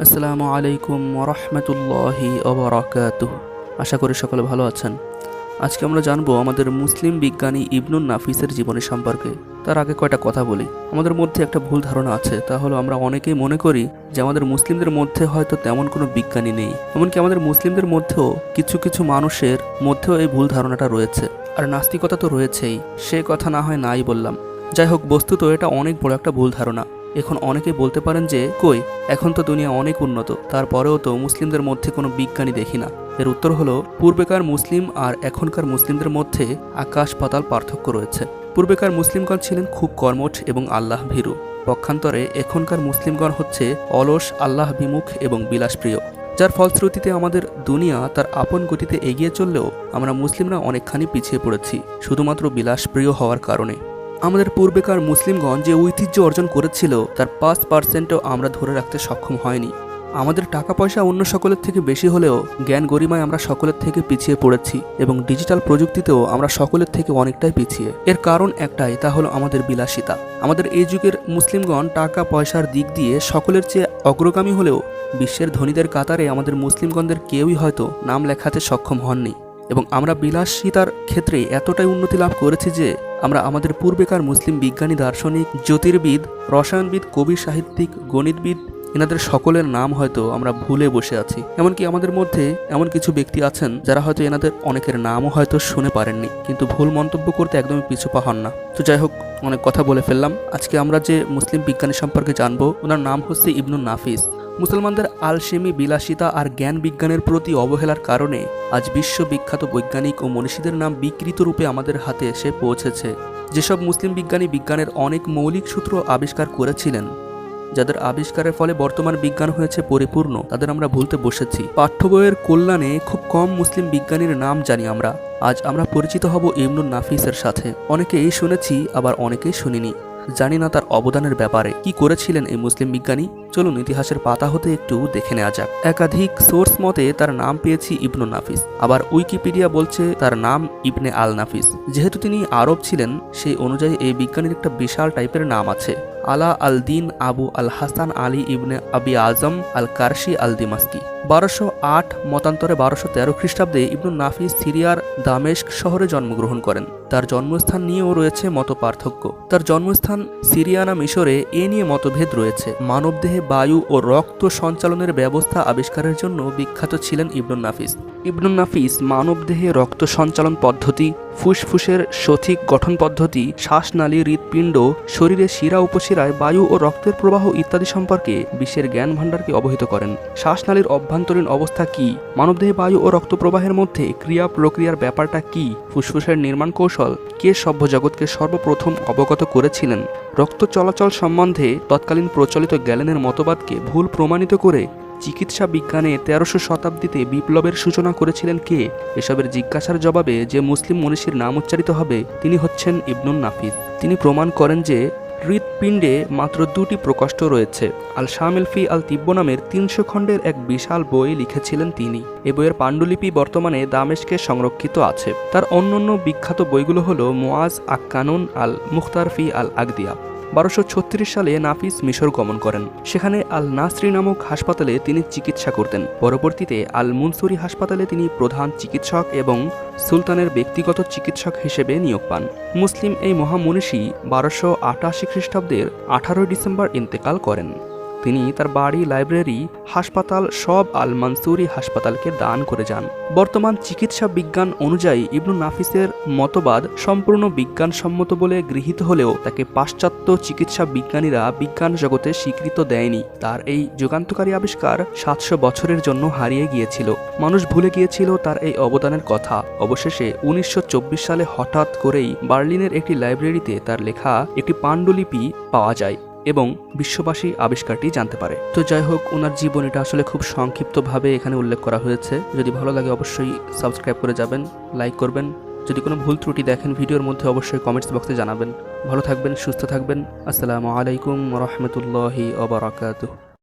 আসসালামু আলাইকুম ওরহমতুল্লাহি ওবরাকাতুহ। আশা করি সকলে ভালো আছেন। আজকে আমরা জানব আমাদের মুসলিম বিজ্ঞানী ইবনুন নাফিসের জীবনী সম্পর্কে। তার আগে কয়টা কথা বলি। আমাদের মধ্যে একটা ভুল ধারণা আছে, তা হলো আমরা অনেকেই মনে করি যে আমাদের মুসলিমদের মধ্যে হয়তো তেমন কোনো বিজ্ঞানী নেই। এমনকি আমাদের মুসলিমদের মধ্যেও কিছু কিছু মানুষের মধ্যেও এই ভুল ধারণাটা রয়েছে। আর নাস্তিকতা তো রয়েছেই, সে কথা না হয় নাই বললাম। যাই হোক, বস্তুত এটা অনেক বড় একটা ভুল ধারণা। এখন অনেকে বলতে পারেন যে, কই, এখন তো দুনিয়া অনেক উন্নত। তারপরেও তো মুসলিমদের মধ্যে কোনো বিজ্ঞানী দেখি না। এর উত্তর হলো, পূর্বেকার মুসলিম আর এখনকার মুসলিমদের মধ্যে আকাশ পাতাল পার্থক্য রয়েছে। পূর্বেকার মুসলিমগণ ছিলেন খুব কর্মঠ এবং আল্লাহ ভীরু। পক্ষান্তরে এখনকার মুসলিমগণ হচ্ছে অলস, আল্লাহ বিমুখ এবং বিলাসপ্রিয়। যার ফলশ্রুতিতে আমাদের দুনিয়া তার আপন গতিতে এগিয়ে চললেও আমরা মুসলিমরা অনেকখানি পিছিয়ে পড়েছি, শুধুমাত্র বিলাসপ্রিয় হওয়ার কারণে। আমাদের পূর্বেকার মুসলিমগণ যে ঐতিহ্য অর্জন করেছিল, তার পাঁচ পার্সেন্টও আমরা ধরে রাখতে সক্ষম হয়নি। আমাদের টাকা পয়সা অন্য সকলের থেকে বেশি হলেও জ্ঞান গরিমায় আমরা সকলের থেকে পিছিয়ে পড়েছি এবং ডিজিটাল প্রযুক্তিতেও আমরা সকলের থেকে অনেকটাই পিছিয়ে। এর কারণ একটাই, তা হলো আমাদের বিলাসিতা। আমাদের এই যুগের মুসলিমগণ টাকা পয়সার দিক দিয়ে সকলের চেয়ে অগ্রগামী হলেও বিশ্বের ধনীদের কাতারে আমাদের মুসলিমগণদের কেউই হয়তো নাম লেখাতে সক্ষম হননি। এবং আমরা বিলাসিতার ক্ষেত্রে এতটাই উন্নতি লাভ করেছি যে আমরা আমাদের পূর্বেকার মুসলিম বিজ্ঞানী, দার্শনিক, জ্যোতির্বিদ, রসায়নবিদ, কবি, সাহিত্যিক, গণিতবিদ, এনাদের সকলের নাম হয়তো আমরা ভুলে বসে আছি। এমনকি আমাদের মধ্যে এমন কিছু ব্যক্তি আছেন যারা হয়তো এনাদের অনেকের নামও হয়তো শুনে পারেননি, কিন্তু ভুল মন্তব্য করতে একদমই পিছু পা হন না। তো যাই হোক, অনেক কথা বলে ফেললাম। আজকে আমরা যে মুসলিম বিজ্ঞানী সম্পর্কে জানব, ওনার নাম হচ্ছে ইবনুল নাফিস। মুসলমানদের আলসেমি, বিলাসিতা আর জ্ঞান বিজ্ঞানের প্রতি অবহেলার কারণে আজ বিশ্ববিখ্যাত বৈজ্ঞানিক ও মনীষীদের নাম বিকৃত রূপে আমাদের হাতে এসে পৌঁছেছে। যেসব মুসলিম বিজ্ঞানী বিজ্ঞানের অনেক মৌলিক সূত্র আবিষ্কার করেছিলেন, যাদের আবিষ্কারের ফলে বর্তমান বিজ্ঞান হয়েছে পরিপূর্ণ, তাদের আমরা ভুলতে বসেছি। পাঠ্য বইয়ের কল্যাণে খুব কম মুসলিম বিজ্ঞানীর নাম জানি আমরা। আজ আমরা পরিচিত হব ইমনুল নাফিসের সাথে। অনেকেই শুনেছি, আবার অনেকেই শুনিনি। জানি না তার অবদানের ব্যাপারে। কি করেছিলেন এই মুসলিম বিজ্ঞানী? চলুন ইতিহাসের পাতা হতে একটু দেখে নেওয়া যাক। একাধিক সোর্স মতে তার নাম পেয়েছি ইবনু নাফিস। আবার উইকিপিডিয়া বলছে তার নাম ইবনে আল নাফিস যেহেতু তিনি আরব ছিলেন, সেই অনুযায়ী এই বিজ্ঞানীর একটা বিশাল টাইপের নাম আছে। আলা আল দিন আবু আল হাসান আলী ইবনে আবি আজম আল কারশি আল দিমাস্কি বারোশো আট মতান্তরে বারোশো তেরো খ্রিস্টাব্দে ইবনু নাফিস সিরিয়ার দামেস্ক শহরে জন্মগ্রহণ করেন। তার জন্মস্থান নিয়েও রয়েছে মত পার্থক্য তার জন্মস্থান সিরিয়ানা মিশরে এ নিয়ে মতভেদ রয়েছে। মানবদেহে বায়ু ও রক্ত সঞ্চালনের ব্যবস্থা আবিষ্কারের জন্য বিখ্যাত ছিলেন ইবনুল নাফিস। ইবনুল নাফিস মানবদেহে রক্ত সঞ্চালন পদ্ধতি ফুসফুসের সঠিক গঠন পদ্ধতি, শ্বাসনালী, হৃৎপিণ্ড, শরীরে শিরা উপশিরায় বায়ু ও রক্তের প্রবাহ ইত্যাদি সম্পর্কে বিশ্বের জ্ঞান ভাণ্ডারকে অবহিত করেন। শ্বাসনালীর অভ্যন্তরীণ অবস্থা কি? মানবদেহে বায়ু ও রক্ত প্রবাহের মধ্যে ক্রিয়া প্রক্রিয়ার ব্যাপারটা কি? ফুসফুসের নির্মাণ কৌশল? কে সভ্য জগৎকে সর্বপ্রথম অবগত করেছিলেন? রক্ত চলাচল সম্বন্ধে তৎকালীন প্রচলিত গ্যালেনের মতবাদকে ভুল প্রমাণিত করে চিকিৎসা বিজ্ঞানে তেরোশো শতাব্দীতে বিপ্লবের সূচনা করেছিলেন কে? এসবের জিজ্ঞাসার জবাবে যে মুসলিম মনীষীর নাম উচ্চারিত হবে, তিনি হচ্ছেন ইবনুল নাফিস। তিনি প্রমাণ করেন যে হৃৎপিণ্ডে মাত্র দুটি প্রকোষ্ঠ রয়েছে। আল শামিল ফি আল তিব্ব নামের তিনশো খণ্ডের এক বিশাল বই লিখেছিলেন তিনি। এ বইয়ের পাণ্ডুলিপি বর্তমানে দামেশকে সংরক্ষিত আছে। তার অন্যান্য বিখ্যাত বইগুলো হল মোয়াজ আক্কানুন আল মুখতার ফি আল আগদিয়া বারোশো সালে নাফিস মিশর গমন করেন। সেখানে আল নাসরি নামক হাসপাতালে তিনি চিকিৎসা করতেন। পরবর্তীতে আল মুনসুরি হাসপাতালে তিনি প্রধান চিকিৎসক এবং সুলতানের ব্যক্তিগত চিকিৎসক হিসেবে নিয়োগ পান। মুসলিম এই মহামনীষী বারোশো আটাশি খ্রিস্টাব্দের আঠারোই ডিসেম্বর ইন্তেকাল করেন। তিনি তার বাড়ি লাইব্রেরি হাসপাতাল, সব আল মানসুরি হাসপাতালকে দান করে যান। বর্তমান চিকিৎসা বিজ্ঞান অনুযায়ী ইবনু নাফিসের মতবাদ সম্পূর্ণ বিজ্ঞানসম্মত বলে গৃহীত হলেও তাকে পাশ্চাত্য চিকিৎসা বিজ্ঞানীরা বিজ্ঞান জগতে স্বীকৃত দেয়নি। তার এই যুগান্তকারী আবিষ্কার সাতশো বছরের জন্য হারিয়ে গিয়েছিল। মানুষ ভুলে গিয়েছিল তার এই অবদানের কথা। অবশেষে উনিশশো চব্বিশ সালে হঠাৎ করেই বার্লিনের একটি লাইব্রেরিতে তার লেখা একটি পাণ্ডুলিপি পাওয়া যায়। এবং বিশ্ববাসী আবিষ্কারটি জানতে পারে। তো যাই হোক, ওনার জীবন এটা আসলে খুব সংক্ষিপ্তভাবে এখানে উল্লেখ করা হয়েছে। যদি ভালো লাগে অবশ্যই সাবস্ক্রাইব করে যাবেন, লাইক করবেন। যদি কোনো ভুল ত্রুটি দেখেন ভিডিওর মধ্যে, অবশ্যই কমেন্টস বক্সে জানাবেন। ভালো থাকবেন, সুস্থ থাকবেন। আসসালামু আলাইকুম রহমতুল্লাহি ওবরাকাতুহ